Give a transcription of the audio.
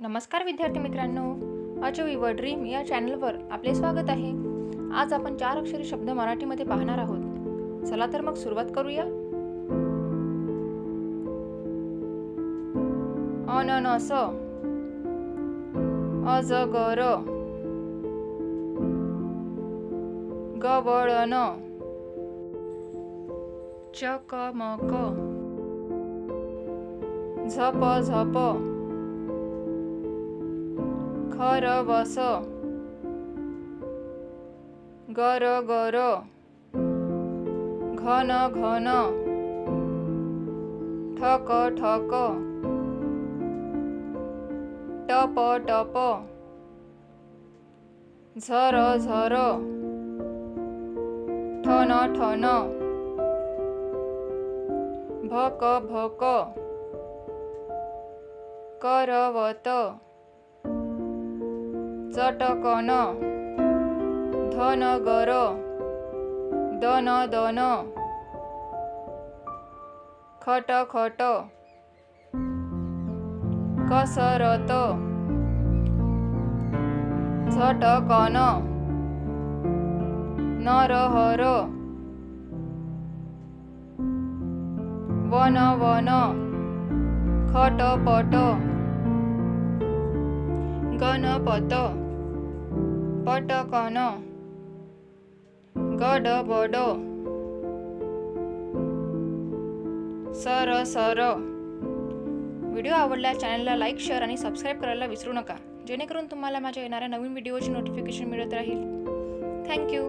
नमस्कार विद्यार्थी मित्रांनो. अजय युवर ड्रीम या चॅनलवर आपले स्वागत आहे. आज आपण चार अक्षरी शब्द मराठीमध्ये पाहणार आहोत. चला तर मग सुरुवात करूया. अननस अजगर गवळण चकमक झप झप খরবস। গর গর। ঘন ঘন। ঠক ঠক। টপ টপ। ঝর ঝর। ঠন ঠন। ভক ভক। করবত। ଚଟକନ। ଧନଗର। ଦନଦନ। ଖଟ କସରତ। ଝଟକନ। ନରହର। ବନ ଖଟପଟ। ଗଣପତ। पटकन गडबड सर सर व्हिडिओ आवडला चॅनलला लाईक शेअर आणि सबस्क्राईब करायला विसरू नका जेणेकरून तुम्हाला माझ्या येणाऱ्या नवीन व्हिडिओची नोटिफिकेशन मिळत राहील थँक्यू